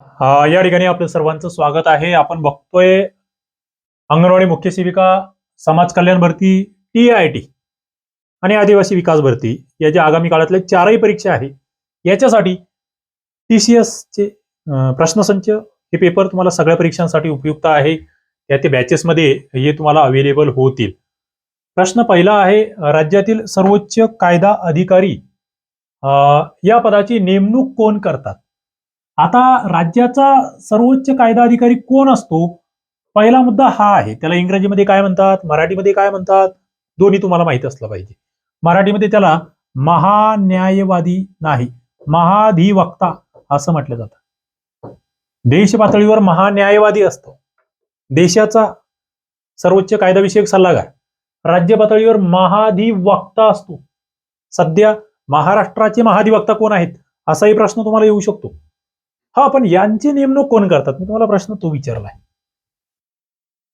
या ठिकाणी आपलं सर्वांचं स्वागत आहे. आपण बघतोय अंगणवाडी मुख्य सेविका समाज कल्याण भरती टी आय टी आणि आदिवासी विकास भरती या ज्या आगामी काळातल्या चारही परीक्षा आहे याच्यासाठी टी सी चे प्रश्नसंच हे पेपर तुम्हाला सगळ्या परीक्षांसाठी उपयुक्त आहे. या ते बॅचेसमध्ये हे तुम्हाला अवेलेबल होतील. प्रश्न पहिला आहे राज्यातील सर्वोच्च कायदा अधिकारी या पदाची नेमणूक कोण करतात? आता राज्याचा सर्वोच्च कायदा अधिकारी कोण असतो? पहिला मुद्दा हा आहे. त्याला इंग्रजीमध्ये काय म्हणतात? मराठीमध्ये काय म्हणतात? दोन्ही तुम्हाला माहीत असलं पाहिजे. मराठीमध्ये त्याला महान्यायवादी नाही महाधिवक्ता असं म्हटलं जातं. देश पातळीवर महान्यायवादी असतो. देशाचा सर्वोच्च कायदाविषयक सल्लागार. राज्य पातळीवर महाधिवक्ता असतो. सध्या महाराष्ट्राचे महाधिवक्ता कोण आहेत? असाही प्रश्न तुम्हाला येऊ शकतो. हा पण यांची नेमणूक कोण करतात? मी तुम्हाला प्रश्न तो विचारलाय.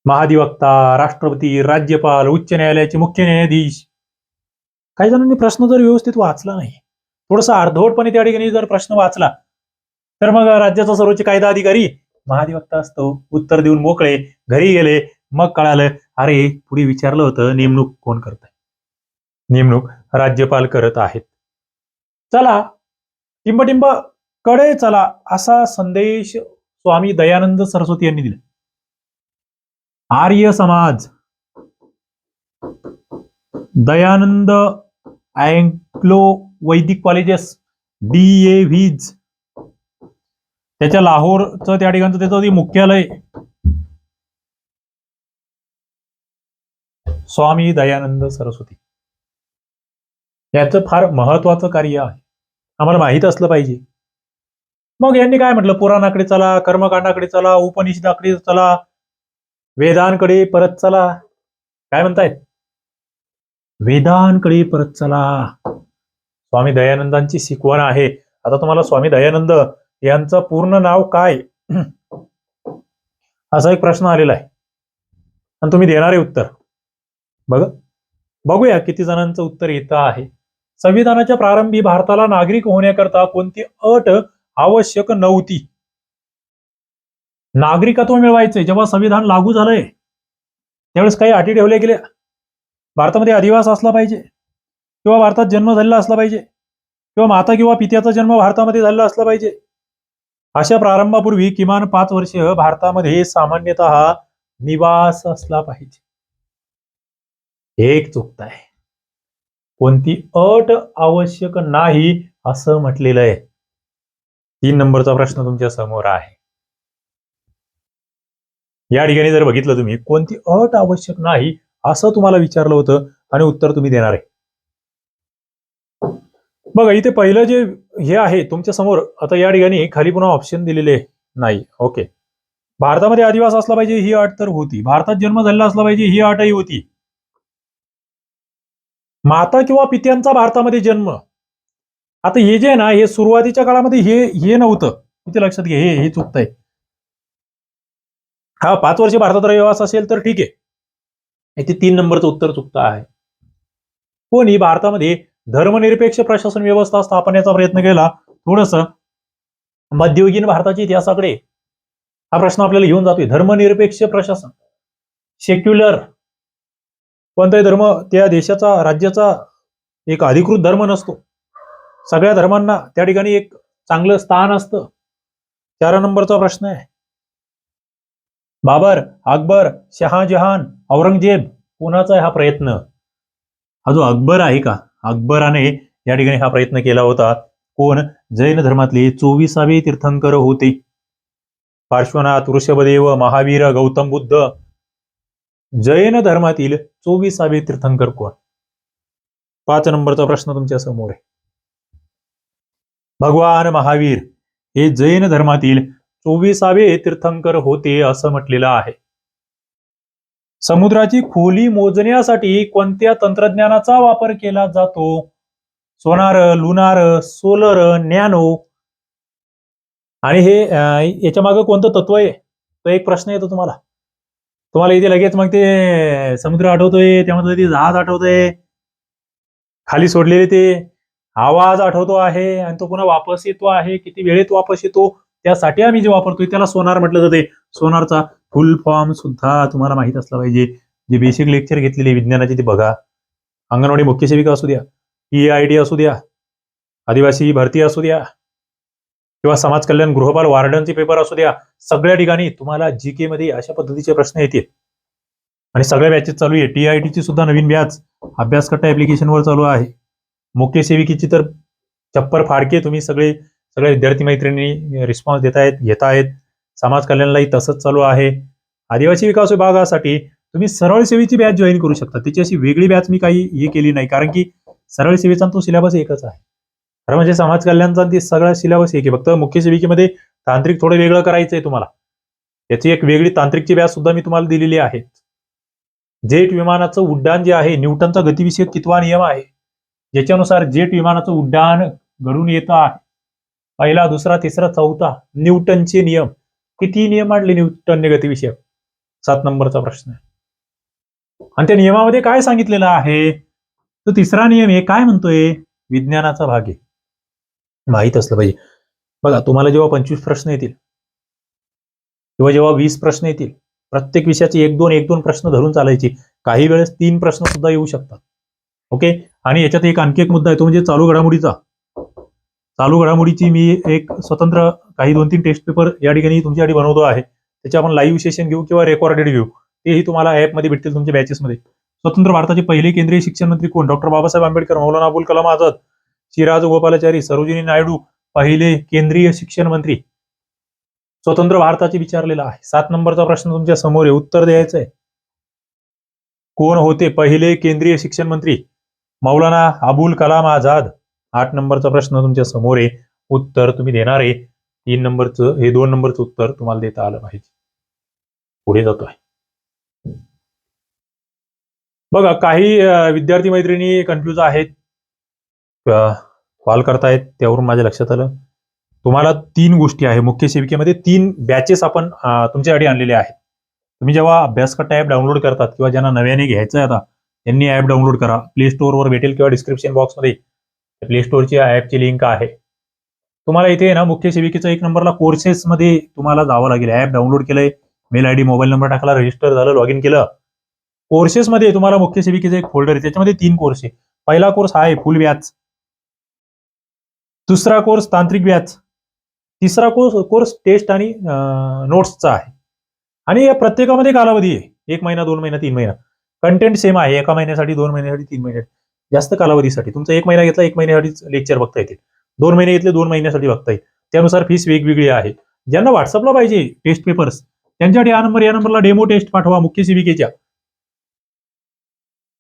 महाधिवक्ता राष्ट्रपती राज्यपाल उच्च न्यायालयाचे मुख्य न्यायाधीश. काही जणांनी प्रश्न जर व्यवस्थित वाचला नाही थोडासा अर्धवटपणे त्या ठिकाणी जर प्रश्न वाचला तर मग राज्याचा सर्वोच्च कायदा अधिकारी महाधिवक्ता असतो उत्तर देऊन मोकळे घरी गेले मग कळालं अरे पुढे विचारलं होतं नेमणूक कोण करत आहे नेमणूक राज्यपाल करत आहेत. चला टिंबटिंब कडे चला असा संदेश स्वामी दयानंद सरस्वती यांनी दिला. Arya Samaj. Dayanand Anglo Vedic colleges D A V's त्याच्या लाहोरचं त्या ठिकाणचं त्याचं मुख्यालय. स्वामी दयानंद सरस्वती. याचं फार महत्वाचं कार्य आहे. आम्हाला माहीत असलं पाहिजे. मग यांनी काय म्हटलं? पुराणाकडे चला कर्मकांडाकडे चला उपनिषदाकडे चला वेदांकडे परत चला. काय म्हणतायत वेदांकडे परत चला. स्वामी दयानंदांची शिकवण आहे. आता तुम्हाला स्वामी दयानंद यांचं पूर्ण नाव काय? असा एक प्रश्न आलेला आहे. आणि तुम्ही देणारे उत्तर. बघ. बघूया किती जणांचं उत्तर येतं आहे. संविधानाच्या प्रारंभी भारताला नागरिक होण्याकरता कोणती अट आवश्यक नव्हती. नागरिकत्व मिळवायचे जेव्हा संविधान लागू झालंय त्यावेळेस काही अटी ठेवल्या गेल्या. भारतामध्ये अधिवास असला पाहिजे किंवा भारतात जन्म झालेला असला पाहिजे किंवा माता किंवा पित्याचा जन्म भारतामध्ये झालेला असला पाहिजे. अशा प्रारंभापूर्वी किमान पाच वर्ष भारतामध्ये सामान्यतः निवास असला पाहिजे. एक चुकत आहे. कोणती अट आवश्यक नाही असं म्हटलेलं आहे. तीन नंबरचा प्रश्न तुमच्यासमोर आहे. या ठिकाणी जर बघितलं तुम्ही कोणती अट आवश्यक नाही असं तुम्हाला विचारलं होतं आणि उत्तर तुम्ही देणार आहे. बघा इथे पहिलं जे हे आहे तुमच्यासमोर आता या ठिकाणी खाली पुन्हा ऑप्शन दिलेले नाही. ओके भारतामध्ये आदिवास असला पाहिजे ही अट तर होती. भारतात जन्म झालेला असला पाहिजे ही अटही होती. माता किंवा पित्यांचा भारतामध्ये जन्म. आता हे जे आहे ना हे सुरुवातीच्या काळामध्ये हे हे नव्हतं. इथे लक्षात घे हे हे चुकतंय. हा पाच वर्ष भारतात रहिवास असेल तर ठीक आहे. इथे तीन नंबरचं उत्तर चुकतं आहे. कोणी भारतामध्ये धर्मनिरपेक्ष प्रशासन व्यवस्था स्थापनेचा प्रयत्न केला. थोडस मध्ययुगीन भारताच्या इतिहासाकडे हा प्रश्न आपल्याला घेऊन जातोय. धर्मनिरपेक्ष प्रशासन. सेक्युलर कोणताही धर्म त्या देशाचा राज्याचा एक अधिकृत धर्म नसतो. सगळ्या धर्मांना त्या ठिकाणी एक चांगलं स्थान असतं. चार नंबरचा प्रश्न आहे. बाबर अकबर शहाजहान औरंगजेब कोणाचा हा प्रयत्न? हा जो अकबर आहे का? अकबराने या ठिकाणी हा प्रयत्न केला होता. कोण? जैन धर्मातले चोवीसावे तीर्थंकर होते. पार्श्वनाथ वृषभदेव महावीर गौतम बुद्ध. जैन धर्मातील चोवीसावे तीर्थंकर कोण? पाच नंबरचा प्रश्न तुमच्यासमोर आहे. भगवान महावीर हे जैन धर्मातील चोवीसावे तीर्थंकर होते असं म्हटलेलं आहे. समुद्राची खोली मोजण्यासाठी कोणत्या तंत्रज्ञानाचा वापर केला जातो? Sonar lunar solar nano? आणि हे याच्या मागे कोणतं तत्व आहे? तो एक प्रश्न येतो तुम्हाला. तुम्हाला इथे लगेच मग ते समुद्र आठवतोय त्यामध्ये ते जहाज आठवतंय. खाली सोडलेले ते आवाज आठवतो आहे आणि तो पुन्हा वापस येतो आहे. किती वेळेत वापस येतो? त्यासाठी आम्ही जे वापरतोय त्याला सोनार म्हटलं जाते. सोनारचा फुल फॉर्म सुद्धा तुम्हाला माहीत असला पाहिजे. जे बेसिक लेक्चर घेतलेले विज्ञानाचे ते बघा. अंगणवाडी मुख्य सेविका असू द्या ई आय डी असू द्या आदिवासी भरती असू द्या किंवा समाज कल्याण गृहपाल वार्डनचे पेपर असू द्या सगळ्या ठिकाणी तुम्हाला जी के मध्ये अशा पद्धतीचे प्रश्न येतील. आणि सगळ्या बॅचेस चालू आहे. टी आय ची सुद्धा नवीन बॅच अभ्यासकट्टा ऍप्लिकेशनवर चालू आहे. मुख्य सेविकेची तर चप्पर फाडके तुम्ही सगळे सगळे विद्यार्थी मैत्रिणी रिस्पॉन्स देत आहेत घेत आहेत समाज कल्याणलाही तसंच चालू आहे. आदिवासी विकास विभागासाठी तुम्ही सरळ सेवेची बॅच जॉईन करू शकता. त्याची अशी वेगळी बॅच मी काही हे केली नाही. कारण की सरळ सेवेचा तो सिलेबस एकच आहे. खरं म्हणजे समाज कल्याणचा ते सगळा सिलेबस एक आहे. फक्त मुख्य सेविकेमध्ये तांत्रिक थोडं वेगळं करायचं आहे तुम्हाला. याची एक वेगळी तांत्रिकची बॅच सुद्धा मी तुम्हाला दिलेली आहे. जेट विमानाचं उड्डाण जे आहे न्यूटनचा गतिविषयक कितवा नियम आहे? ज्याच्यानुसार जेट विमानाचं उड्डाण घडून येतं आहे. पहिला दुसरा तिसरा चौथा न्यूटनचे नियम. किती नियम मांडले न्यूटनने गतिविषयक सात नंबरचा प्रश्न आहे. आणि त्या नियमामध्ये काय सांगितलेलं आहे? तो तिसरा नियम आहे काय म्हणतोय? विज्ञानाचा भाग आहे. माहीत असलं पाहिजे. बघा तुम्हाला जेव्हा पंचवीस प्रश्न येतील किंवा जेव्हा वीस प्रश्न येतील प्रत्येक विषयाचे एक दोन एक दोन प्रश्न धरून चालायचे काही वेळेस तीन प्रश्न सुद्धा येऊ शकतात. ओके? आणि याच्यात एक आणखी एक मुद्दा आहे तो म्हणजे चालू घडामोडीचा. चालू घडामोडीची मी एक स्वतंत्र काही दोन तीन टेस्ट पेपर या ठिकाणी तुमच्यासाठी बनवतो आहे. त्याचे आपण लाईव्ह सेशन घेऊ किंवा रेकॉर्डेड घेऊ. तेही तुम्हाला ॲपमध्ये भेटतील तुमच्या बॅचेसमध्ये स्वतंत्र भारताचे पहिले केंद्रीय शिक्षण मंत्री कोण? डॉक्टर बाबासाहेब आंबेडकर मौलाना अबुल कलाम आझाद शिराज गोपालाचारी सरोजिनी नायडू पहिले केंद्रीय शिक्षण मंत्री. स्वतंत्र भारताचे विचारलेला आहे. सात नंबरचा प्रश्न तुमच्यासमोर आहे. उत्तर द्यायचं आहे कोण होते पहिले केंद्रीय शिक्षण मंत्री? मौलाना अबुल कलाम आझाद. आठ नंबरचा प्रश्न तुमच्यासमोर आहे. उत्तर तुम्ही देणार आहे. तीन नंबरचं हे दोन नंबरचं उत्तर तुम्हाला देता आलं पाहिजे. पुढे जातोय. बघा काही विद्यार्थी मैत्रिणी कन्फ्युज आहेत. कॉल करतायत त्यावरून माझ्या लक्षात आलं. तुम्हाला तीन गोष्टी आहे. मुख्य सेविकेमध्ये तीन बॅचेस आपण तुमच्यासाठी आणलेले आहेत. तुम्ही जेव्हा अभ्यासकट्टा ॲप डाउनलोड करतात किंवा ज्यांना नव्याने घ्यायचं आहे आता त्यांनी ॲप डाउनलोड करा. प्ले स्टोअरवर भेटेल किंवा डिस्क्रिप्शन बॉक्समध्ये प्ले स्टोअरची ॲपची लिंक आहे. तुम्हाला इथे आहे ना मुख्य सेविकेचा एक नंबरला कोर्सेसमध्ये तुम्हाला जावं लागेल. ॲप डाउनलोड केलंय mail I D mobile number टाकला रजिस्टर झालं लॉग इन केलं कोर्सेसमध्ये तुम्हाला मुख्य सेविकेचा एक फोल्डर आहे. त्याच्यामध्ये तीन कोर्स आहे. पहिला कोर्स हा आहे फुल व्याज. दुसरा कोर्स तांत्रिक व्याज. तिसरा कोर्स कोर्स टेस्ट आणि नोट्सचा आहे. आणि या प्रत्येकामध्ये कालावधी आहे. एक महिना दोन महिना तीन महिना. कंटेंट सेम आहे. एका महिन्यासाठी दोन महिन्यासाठी तीन महिन्यासाठी. जास्त कालावधीसाठी. तुमचा एक महिना घेतला एक महिन्यासाठीच लेक्चर बघता येतील. दोन महिने घेतले दोन महिन्यासाठी बघता येईल. त्यानुसार फीस वेगवेगळी आहे. ज्यांना व्हॉट्सअपला पाहिजे टेस्ट पेपर्स त्यांच्यासाठी हा नंबर या नंबरला डेमो टेस्ट पाठवा मुख्य सीबीकेच्या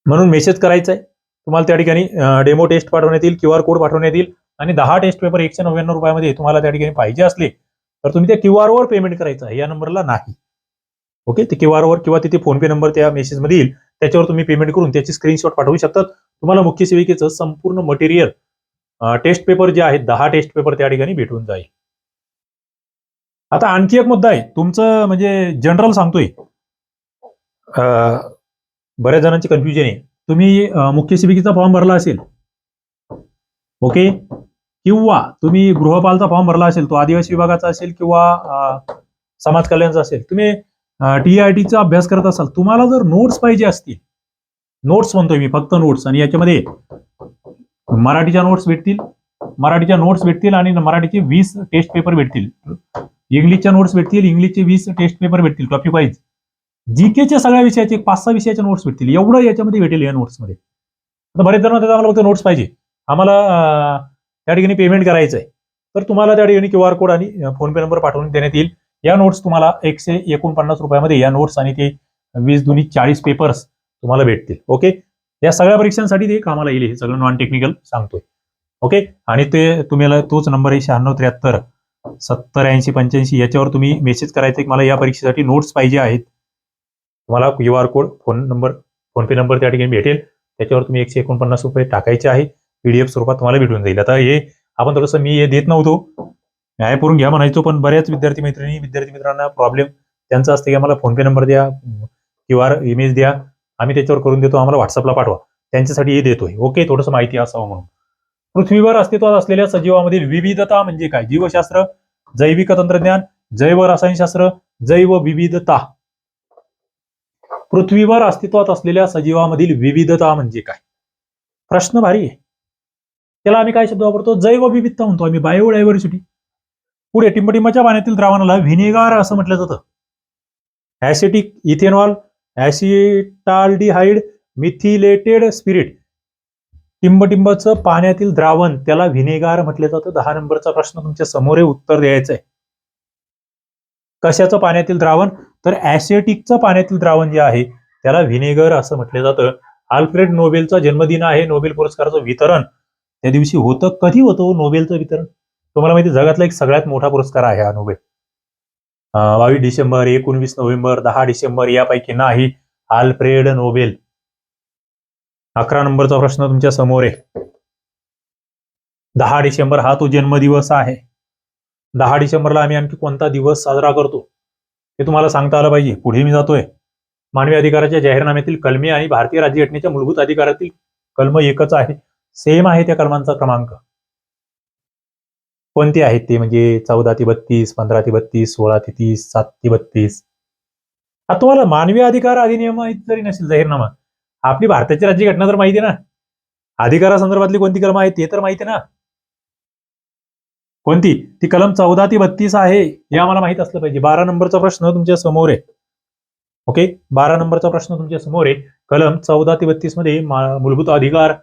म्हणून मेसेज करायचा आहे तुम्हाला त्या ठिकाणी डेमो टेस्ट पाठवण्यात येईल क्यू आर कोड पाठवण्यात येईल. आणि दहा टेस्ट पेपर एकशे नव्याण्णव रुपयामध्ये तुम्हाला त्या ठिकाणी पाहिजे असले तर तुम्ही त्या क्यू वर पेमेंट करायचं आहे. या नंबरला नाही. ओके ते क्यू वर किंवा तिथे फोन पे नंबर त्या मेसेजमध्ये येईल. त्याच्यावर तुम्ही पेमेंट करून त्याची स्क्रीनशॉट पाठवू शकतात. तुम्हाला मुख्य सेविकेचं संपूर्ण मटेरियल टेस्ट पेपर जे आहेत दहा टेस्ट पेपर त्या ठिकाणी भेटून जाईल. आता आणखी एक मुद्दा आहे. तुमचं म्हणजे जनरल सांगतोय. अं, बऱ्याच जणांची कन्फ्युजन आहे. तुम्ही मुख्य सेविकेचा फॉर्म भरला असेल. ओके किंवा तुम्ही गृहपालचा फॉर्म भरला असेल तो आदिवासी विभागाचा असेल किंवा समाज कल्याणचा असेल. तुम्ही टी आय टीचा अभ्यास करत असाल तुम्हाला जर नोट्स पाहिजे असतील नोट्स म्हणतोय मी फक्त नोट्स आणि याच्यामध्ये मराठीच्या नोट्स भेटतील मराठीच्या नोट्स भेटतील आणि मराठीचे वीस टेस्ट पेपर भेटतील. इंग्लिशच्या नोट्स भेटतील इंग्लिशचे वीस टेस्ट पेपर भेटतील टॉपिक वाईज जीकेच्या सगळ्या विषयाचे पाच सहा विषयाच्या नोट्स भेटतील एवढं याच्यामध्ये भेटेल या नोट्समध्ये आता बरेच जण म्हणतात आम्हाला फक्त नोट्स पाहिजे. आम्हाला त्या ठिकाणी पेमेंट करायचं आहे तर तुम्हाला त्या ठिकाणी क्यू आर कोड आणि फोन पे नंबर पाठवून देण्यात येईल. या नोट्स तुम्हाला एकशे एकोणपन्नास रुपयामध्ये या नोट्स आणि ते वीस दोन्ही चाळीस पेपर्स तुम्हाला भेटतील. ओके या सगळ्या परीक्षांसाठी ते कामाला येईल हे सगळं नॉन टेक्निकल सांगतोय. ओके आणि ते तुम्हाला तोच नंबर आहे शहाण्णव त्र्याहत्तर सत्तर ऐंशी पंच्याऐंशी याच्यावर तुम्ही मेसेज करायचा की मला या परीक्षेसाठी नोट्स पाहिजे आहेत. तुम्हाला Q R code phone number phone pe number त्या ठिकाणी भेटेल. त्याच्यावर तुम्ही एकशे एकोणपन्नास रुपये टाकायचे आहे. पीडीएफ स्वरूपात तुम्हाला भेटून जाईल. आता हे आपण थोडंसं मी हे देत नव्हतो. ॲपवरून घ्या म्हणायचो पण बऱ्याच विद्यार्थी मैत्रिणी विद्यार्थी मित्रांना प्रॉब्लेम त्यांचा असते की आम्हाला फोन पे नंबर द्या क्यू आर इमेज द्या आम्ही त्याच्यावर करून देतो आम्हाला व्हॉट्सअपला पाठवा. त्यांच्यासाठी हे देतोय. ओके थोडंसं माहिती असावं म्हणून. पृथ्वीवर अस्तित्वात असलेल्या सजीवामधील विविधता म्हणजे काय? जीवशास्त्र जैविक तंत्रज्ञान जैव रसायनशास्त्र जैव विविधता. पृथ्वीवर अस्तित्वात असलेल्या सजीवामधील विविधता म्हणजे काय? प्रश्न भारी आहे. त्याला आम्ही काय शब्द वापरतो? जैव विविधता म्हणतो आम्ही बायोडायव्हर्सिटी पुढे टिंबटिंबाच्या पाण्यातील द्रावणाला व्हिनेगार असं म्हटलं जातं. Acetic ethanol acetaldehyde methylated spirit टिंबटिंबाचं पाण्यातील द्रावण त्याला व्हिनेगार म्हटलं जातं. दहा नंबरचा प्रश्न तुमच्यासमोर आहे उत्तर द्यायचं आहे कशाचं पाण्यातील द्रावण? तर ऍसिटिकचं पाण्यातील द्रावण जे आहे त्याला व्हिनेगर असं म्हटलं जातं. आल्फ्रेड नोबेलचा जन्मदिन आहे. नोबेल पुरस्काराचं वितरण त्या दिवशी होतं. कधी होतं नोबेलचं वितरण? तुम्हाला माहिती जगातला एक सगळ्यात मोठा पुरस्कार आहे हा बावीस डिसेंबर एकोणवीस नोव्हेंबर दहा डिसेंबर यापैकी नाही आल्फ्रेड नोबेल. अकरा नंबरचा प्रश्न तुमच्यासमोर आहे. दहा डिसेंबर हा तो जन्मदिवस आहे. दहा डिसेंबरला आम्ही आणखी कोणता दिवस साजरा करतो? हे तुम्हाला सांगता आलं पाहिजे. पुढे मी जातोय. मानवी अधिकाराच्या जाहीरनाम्यातील कलमे आणि भारतीय राज्यघटनेच्या मूलभूत अधिकारातील कलम एकच आहे. सेम आहे त्या कलमांचा क्रमांक. कोणते आहेत ते? म्हणजे चौदा ते बत्तीस पंधरा ते बत्तीस सोळा ते तीस सात ते बत्तीस. आता तुम्हाला मानवी अधिकार अधिनियम जरी नसेल जाहीरनामा आपली भारताची राज्यघटना तर माहिती आहे ना? अधिकारासंदर्भातली कोणती कलम आहे ते तर माहिती आहे ना? कोणती? ती कलम चौदा ते बत्तीस आहे हे आम्हाला माहीत असलं पाहिजे. बारा नंबरचा प्रश्न तुमच्यासमोर आहे. ओके? बारा नंबरचा प्रश्न तुमच्यासमोर आहे. कलम चौदा ते बत्तीसमध्ये मूलभूत अधिकार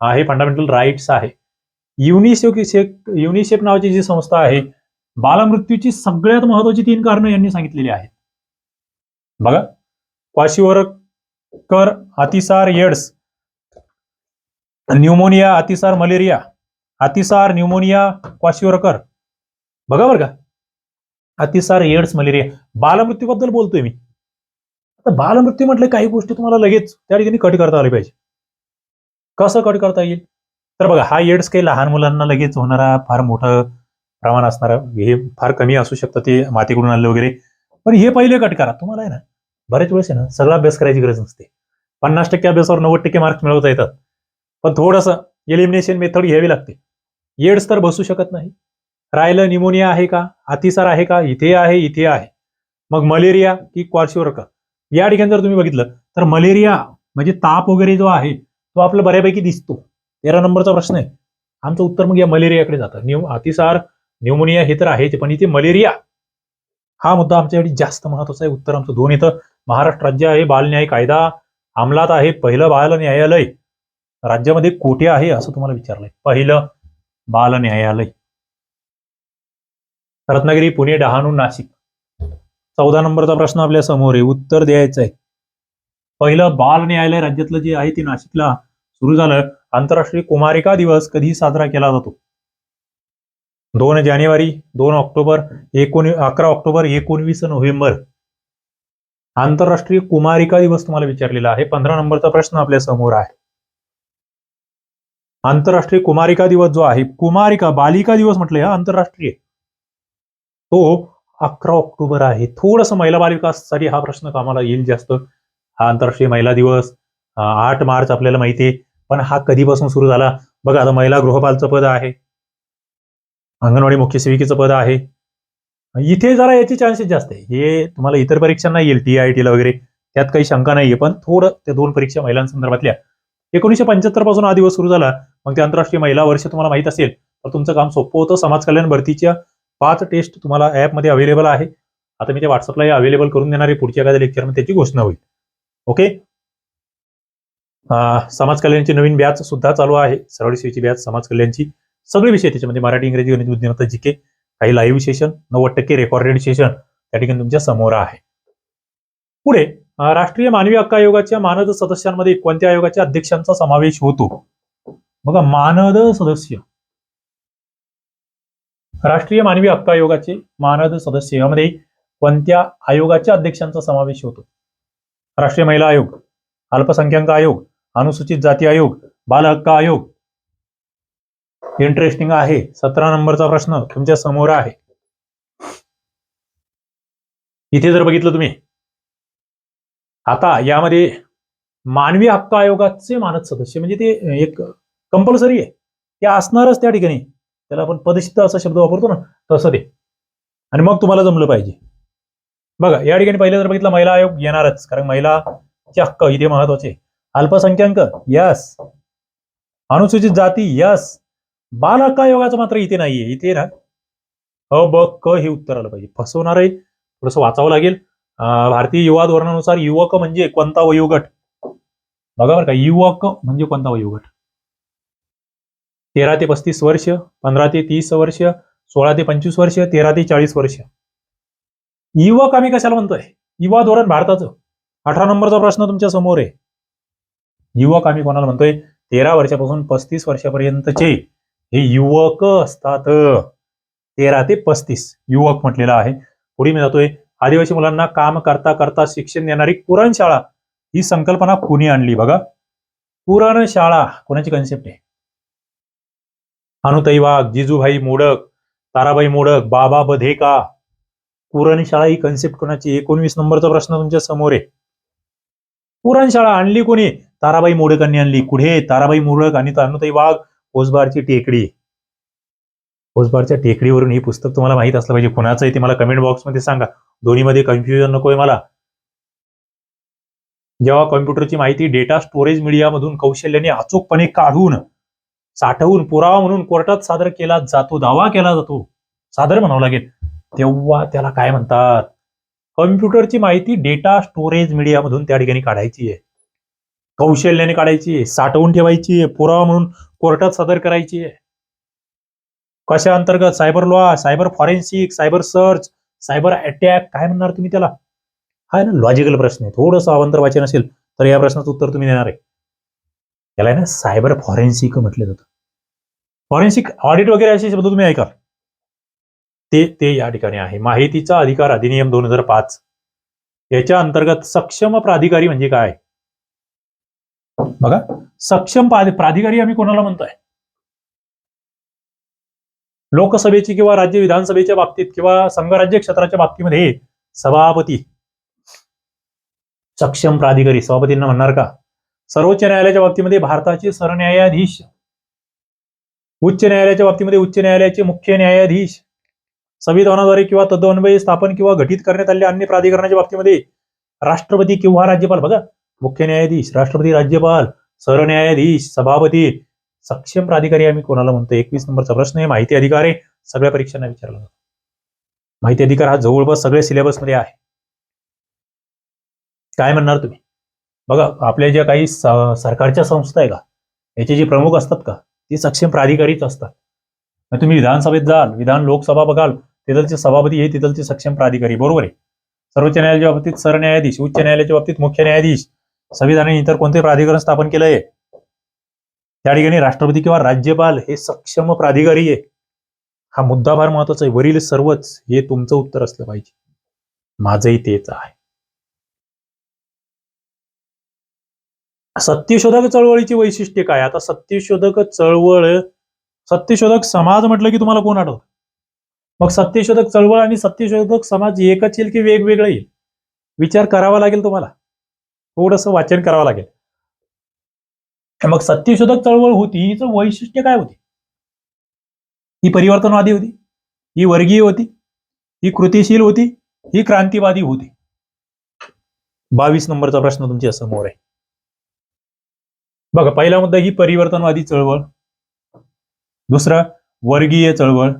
आहे फंडामेंटल राईट्स आहे. युनिसेफ युनिसेफ नावाची जी संस्था आहे बालमृत्यूची सगळ्यात महत्वाची तीन कारणं यांनी सांगितलेली आहेत. बघा क्वाशिवरकर अतिसार एड्स न्यूमोनिया अतिसार मलेरिया अतिसार न्यूमोनिया क्वाशिवरकर बघा बरं का अतिसार एड्स मलेरिया बालमृत्यूबद्दल बोलतोय मी. आता बालमृत्यू म्हटलं काही गोष्टी तुम्हाला लगेच त्या ठिकाणी कट करता आली पाहिजे. कसं कट करता येईल? तर बघा हा एड्स काही लहान मुलांना लगेच होणारा फार मोठं प्रमाण असणारा हे फार कमी असू शकतं ते मातीकडून आलं वगैरे. पण हे पहिले कट करा. तुम्हाला आहे ना बऱ्याच वेळेस आहे ना सगळा अभ्यास करायची गरज नसते. पन्नास टक्के अभ्यासावर नव्वद टक्के मार्क्स मिळवता येतात. पण थोडंसं एलिमिनेशन मेथड घ्यावी लागते. एड्स तर बसू शकत नाही. राहिलं निमोनिया आहे का? अतिसार आहे का? इथे आहे इथे आहे. मग मलेरिया की क्वार्शिवरकर या ठिकाणी जर तुम्ही बघितलं तर मलेरिया म्हणजे ताप वगैरे जो आहे तो आपला बऱ्यापैकी दिसतो. तेरा नंबरचा प्रश्न आहे. आमचं उत्तर मग या मलेरियाकडे जातं. न्यू अतिसार न्यूमोनिया हे तर आहेच पण इथे मलेरिया हा मुद्दा आमच्यासाठी जास्त महत्त्वाचा आहे. उत्तर आमचं दोन इथं. महाराष्ट्र राज्य आहे बाल न्याय कायदा अंमलात आहे. पहिलं बाल न्यायालय. राज्यामध्ये कोठे आहे असं तुम्हाला विचारलंय. पहिलं बाल न्यायालय. रत्नागिरी पुणे डहाणू नाशिक. चौदा नंबरचा प्रश्न आपल्यासमोर आहे. उत्तर द्यायचं आहे पहिलं बाल न्यायालय राज्यातलं जे आहे ते नाशिकला सुरू झालं. आंतरराष्ट्रीय कुमारिका दिवस कधी साजरा केला जातो. दोन जानेवारी दोन ऑक्टोबर एकोणी अकरा ऑक्टोबर एकोणवीस नोव्हेंबर. आंतरराष्ट्रीय कुमारिका दिवस तुम्हाला विचारलेला आहे. पंधरा नंबरचा प्रश्न आपल्यासमोर आहे. आंतरराष्ट्रीय कुमारिका दिवस जो आहे कुमारिका बालिका दिवस म्हटलं हा आंतरराष्ट्रीय. तो अकरा ऑक्टोबर आहे. थोडस महिला बालविकासाठी हा प्रश्न कामाला येईल जास्त. हा आंतरराष्ट्रीय महिला दिवस आठ मार्च आपल्याला माहिती आहे. पण हा कधीपासून सुरू झाला? बघा आता महिला गृहपालचं पद आहे. अंगणवाडी मुख्य सेविकेचं पद आहे. इथे जरा याचे चान्सेस जास्त आहे. हे तुम्हाला इतर परीक्षांना येईल टी आय टीला वगैरे. त्यात काही शंका नाहीये पण थोडं त्या दोन परीक्षा महिलांसंदर्भातल्या. एकोणीशे पंच्याहत्तरपासून हा दिवस सुरू झाला. मग ते आंतरराष्ट्रीय महिला वर्ष तुम्हाला माहीत असेल तर तुमचं काम सोपं होतं. समाज कल्याण भरतीच्या पाच टेस्ट तुम्हाला ऍपमध्ये अवेलेबल आहे. आता मी ते व्हॉट्सअपला अवेलेबल करून देणार आहे. पुढच्या एखाद्या लेक्चरमध्ये त्याची घोषणा होईल. ओके समाज कल्याणची नवीन बॅच सुद्धा चालू आहे. सरळ सेवेची बॅच समाज कल्याणची. सगळे विषय त्याच्यामध्ये मराठी इंग्रजी गणित बुद्धिमत्ता जीके काही लाईव्ह सेशन नव्वद टक्के रेकॉर्डेड सेशन त्या ठिकाणी तुमच्यासमोर आहे. पुढे राष्ट्रीय मानवी हक्क आयोगाच्या मानद सदस्यांमध्ये कोणत्या आयोगाच्या अध्यक्षांचा समावेश होतो. बघा मानद सदस्य. राष्ट्रीय मानवी हक्क आयोगाचे मानद सदस्य यामध्ये कोणत्या आयोगाच्या अध्यक्षांचा समावेश होतो? राष्ट्रीय महिला आयोग अल्पसंख्याक आयोग अनुसूचित जाती आयोग बाल हक्क आयोग. इंटरेस्टिंग आहे. सतरा नंबरचा प्रश्न तुमच्यासमोर आहे. इथे जर बघितलं तुम्ही आता यामध्ये मानवी हक्क आयोगाचे मानद सदस्य म्हणजे ते एक कंपल्सरी आहे. ते असणारच त्या ठिकाणी. त्याला आपण पदसिद्ध असा शब्द वापरतो ना तसं ते. आणि मग तुम्हाला जमलं पाहिजे. बघा या ठिकाणी पहिलं जर बघितलं महिला आयोग येणारच. कारण महिलाचे हक्क इथे महत्त्वाचे. अल्पसंख्याक यस. अनुसूचित जाती यस. बाल हक्क आयोगाचं मात्र इथे नाहीये. इथे ना अ ब क हे उत्तर आलं पाहिजे. फसवणार आहे थोडस वाचावं लागेल. भारतीय युवा धोरणानुसार युवक म्हणजे कोणता वयोगट? बघा बरं का युवक म्हणजे कोणता वयोगट? तेरा ते पस्तीस वर्ष पंधरा ते तीस वर्ष सोळा ते पंचवीस वर्ष तेरा ते चाळीस वर्ष. युवक आम्ही कशाला म्हणतोय? युवा धोरण भारताचं. अठरा नंबरचा प्रश्न तुमच्यासमोर आहे. युवक आम्ही कोणाला म्हणतोय तेरा वर्षापासून पस्तीस वर्षापर्यंतचे हे युवक असतात. तेरा ते पस्तीस युवक म्हटलेलं आहे. पुढे मी जातोय. आदिवासी मुलांना काम करता करता शिक्षण देणारी कुरणशाळा ही संकल्पना कुणी आणली बघा? पुरण शाळा कोणाची कन्सेप्ट आहे? अनुताई वाघ जिजूभाई मोडक ताराबाई मोडक बाबा बधेका. पुरण शाळा ही कन्सेप्ट कोणाची? एकोणवीस नंबरचा प्रश्न तुमच्यासमोर आहे. पुरणशाळा आणली कोणी? ताराबाई मोडकांनी आणली. कुठे ताराबाई मोडक आणि तानुताई वाघ कोसबारची टेकडी. कोसबारच्या टेकडीवरून हे पुस्तक तुम्हाला माहीत असलं पाहिजे. कुणाचं आहे ते मला कमेंट बॉक्समध्ये सांगा. दोन्हीमध्ये कन्फ्युजन नकोय मला. जेव्हा कॉम्प्युटरची माहिती डेटा स्टोरेज मीडियामधून कौशल्याने अचूकपणे काढून साठवून पुरावा म्हणून कोर्टात सादर केला जातो दावा केला जातो सादर म्हणावं लागेल. तेव्हा त्याला काय म्हणतात? कॉम्प्युटरची माहिती डेटा स्टोरेज मीडियामधून त्या ठिकाणी काढायची आहे. कौशल्याने काढायची आहे साठवून ठेवायची आहे पुरावा म्हणून कोर्टात सादर करायची आहे. कशा अंतर्गत cyber law cyber forensic cyber search cyber attack काय म्हणणार तुम्ही त्याला? हा ना लॉजिकल प्रश्न आहे. थोडंसं अवंतर वाचन असेल तर या प्रश्नाचं उत्तर तुम्ही देणार आहे. याला आहे ना सायबर फॉरेन्सिक म्हटलं जातं. फॉरेन्सिक ऑडिट वगैरे असे शब्द तुम्ही ऐका. ते ते या ठिकाणी आहे. माहितीचा अधिकार अधिनियम दोन हजार पाच. याच्या अंतर्गत सक्षम प्राधिकारी म्हणजे काय? बघा सक्षम प्राधिकारी आम्ही कोणाला म्हणतोय? लोकसभेची किंवा राज्य विधानसभेच्या बाबतीत किंवा संघराज्य क्षेत्राच्या बाबतीमध्ये सभापती. सक्षम प्राधिकारी सभापतींना म्हणणार का? सर्वोच्च न्यायालयाच्या बाबतीमध्ये भारताचे सरन्यायाधीश. उच्च न्यायालयाच्या बाबतीमध्ये उच्च न्यायालयाचे मुख्य न्यायाधीश. संविधानाद्वारे किंवा तद्वन्वये स्थापन किंवा घटित करण्यात आलेल्या अन्य प्राधिकरणाच्या बाबतीमध्ये राष्ट्रपती किंवा राज्यपाल. बघा मुख्य न्यायाधीश राष्ट्रपती राज्यपाल सरन्यायाधीश सभापती सक्षम प्राधिकारी आम्ही कोणाला म्हणतो? एकवीस नंबरचा प्रश्न आहे. माहिती अधिकार आहे. सगळ्या परीक्षांना विचारला जातो. माहिती अधिकार हा जवळपास सगळ्या सिलेबसमध्ये आहे. काय म्हणणार तुम्ही? बघा आपल्या ज्या काही सरकारच्या संस्था आहे का? याचे जे प्रमुख असतात का? ते सक्षम प्राधिकारीच असतात. तुम्ही विधानसभेत जाल विधान लोकसभा बघाल तिथलचे सभापती हे तिथलचे सक्षम प्राधिकारी. बरोबर आहे. सर्वोच्च न्यायालयाच्या बाबतीत सरन्यायाधीश उच्च न्यायालयाच्या बाबतीत मुख्य न्यायाधीश. संविधानाने इतर कोणते प्राधिकरण स्थापन केलंय? त्या ठिकाणी राष्ट्रपती किंवा राज्यपाल हे सक्षम प्राधिकारी आहे. हा मुद्दा फार महत्त्वाचा आहे. वरील सर्वच हे तुमचं उत्तर असलं पाहिजे. माझंही तेच आहे. सत्यशोधक चळवळीची वैशिष्ट्ये काय? आता सत्यशोधक चळवळ सत्यशोधक समाज म्हटलं की तुम्हाला कोण आठवत? मग सत्यशोधक चळवळ आणि सत्यशोधक समाज एकच येईल की वेगवेगळं येईल? विचार करावा लागेल तुम्हाला. थोडंसं वाचन करावं लागेल. मग सत्यशोधक चळवळ होती हिचं वैशिष्ट्य काय होती? ही परिवर्तनवादी होती ही वर्गीय होती ही कृतिशील होती ही क्रांतिवादी होती. बावीस नंबरचा प्रश्न तुमच्यासमोर आहे. बघा पहिला मुद्दा ही परिवर्तनवादी चळवळ. दुसरा वर्गीय चळवळ.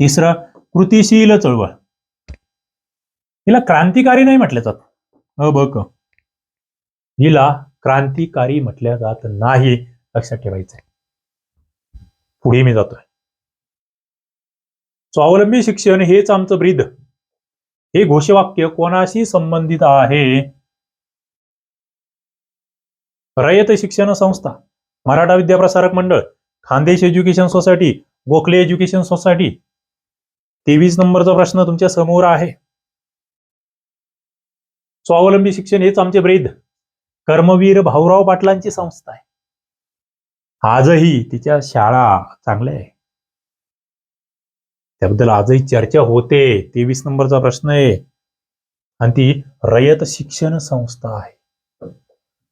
तिसरा कृतिशील चळवळ. हिला क्रांतिकारी नाही म्हटलं जात. अ ब क. हिला क्रांतिकारी म्हटल्या जात नाही लक्षात ठेवायचंय. पुढे मी जातोय. स्वावलंबी शिक्षण हेच आमचं ब्रीद. हे घोषवाक्य कोणाशी संबंधित आहे? रयत शिक्षण संस्था Maratha Vidyaprasarak Mandal Khandesh education society Gokhale education society. तेवीस नंबरचा प्रश्न तुमच्यासमोर आहे. स्वावलंबी शिक्षण हेच आमचे ब्रीद. कर्मवीर भाऊराव पाटलांची संस्था आहे. आजही तिच्या शाळा चांगल्या आहे. त्याबद्दल आजही चर्चा होते. तेवीस नंबरचा प्रश्न आहे. आणि ती रयत शिक्षण संस्था आहे.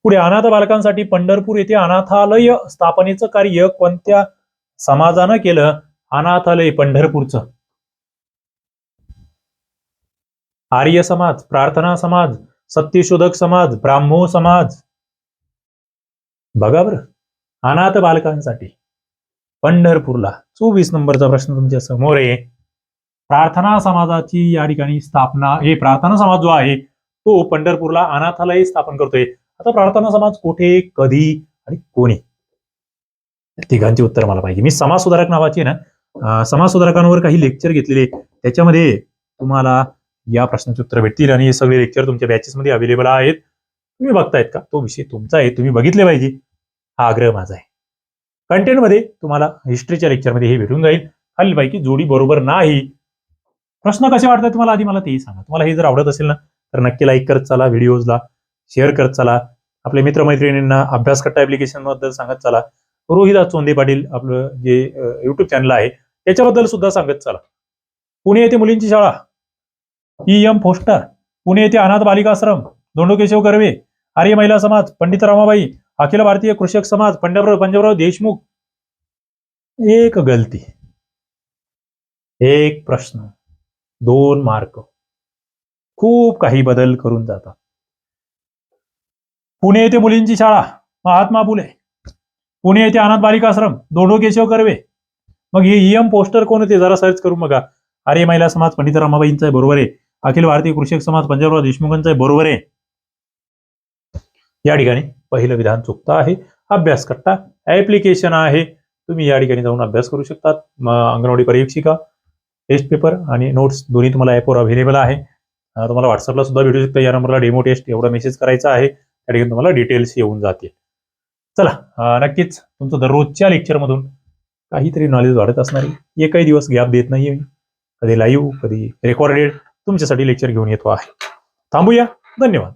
पुढे अनाथ बालकांसाठी पंढरपूर येथे अनाथालय स्थापनेचं कार्य कोणत्या समाजानं केलं? अनाथालय पंढरपूरचं. आर्य समाज प्रार्थना समाज सत्यशोधक समाज ब्राह्मो समाज. बघा बरं अनाथ बालकांसाठी. पंढरपूरला चोवीस नंबरचा प्रश्न तुमच्यासमोर आहे. प्रार्थना समाजाची या ठिकाणी स्थापना हे प्रार्थना समाज जो आहे तो पंढरपूरला अनाथालय स्थापन करतोय. आता प्रार्थना समाज कुठे कधी आणि कोणी? तिघांची उत्तर मला पाहिजे. मी समाज सुधारक नावाची ना समाज सुधारकांवर काही लेक्चर घेतलेले. त्याच्यामध्ये तुम्हाला या प्रश्नाचे उत्तर भेटतील आणि हे सगळे लेक्चर तुमच्या बॅचेस मध्ये अवेलेबल आहेत. तुम्ही बघतायत का? तो विषय तुमचा आहे. तुम्ही बघितले पाहिजे. हा आग्रह माझा आहे. कंटेंटमध्ये तुम्हाला हिस्ट्रीच्या लेक्चरमध्ये हे भेटून जाईल. खालीलपैकी जोडी बरोबर नाही. प्रश्न कसे वाटतात तुम्हाला? आधी मला तेही सांगा. तुम्हाला हे जर आवडत असेल ना तर नक्की लाईक करत चला व्हिडिओजला शेअर करत चला. आपल्या मित्रमैत्रिणींना अभ्यास कट्टा ऍप्लिकेशनबद्दल सांगत चला. रोहिदास चोंदे पाटील आपलं जे युट्यूब चॅनल आहे त्याच्याबद्दल सुद्धा सांगत चला. पुणे येथे मुलींची शाळा. ई एम फोस्टर पुणे येथे अनाथ बालिकाश्रम दोंडोकेशव कर्वे आर्य महिला समाज पंडित रामाबाई अखिल भारतीय कृषक समाज पंजाबराव पंजाबराव देशमुख. एक गलती एक प्रश्न दोन मार्क. खूप काही बदल करून जातात. पुणे येथे मुलींची शाळा महात्मा फुले. पुणे येथे अनाथ बालिकाश्रम दोडो केशव कर्वे. मग हे ईएम पोस्टर कोण होते? जरा सर्च करून बघा. आर्य महिला समाज पंडित रामाबाईंचा आहे बरोबर आहे. अखिल भारतीय कृषक समाज पंजाबराव देशमुखांचा बरोबर आहे. या ठिकाणी पहिलं विधान चुकतं आहे. अभ्यास कट्टा ऍप्लिकेशन आहे. तुम्ही या ठिकाणी जाऊन अभ्यास करू शकतात. अंगणवाडी परीक्षिका टेस्ट पेपर आणि नोट्स दोन्ही तुम्हाला ॲपवर अव्हेलेबल आहे. तुम्हाला व्हॉट्सअपला सुद्धा भेटू शकता. या नंबरला डेमो टेस्ट एवढा मेसेज करायचा आहे. त्या ठिकाणी तुम्हाला डिटेल्स येऊन जातील. चला नक्कीच तुमचं दररोजच्या लेक्चरमधून काहीतरी नॉलेज वाढत असणारी एकही दिवस गॅप देत नाहीये. मी कधी लाईव्ह कधी रेकॉर्डेड तुमच्यासाठी लेक्चर घेऊन येतो आहे. थांबूया. धन्यवाद.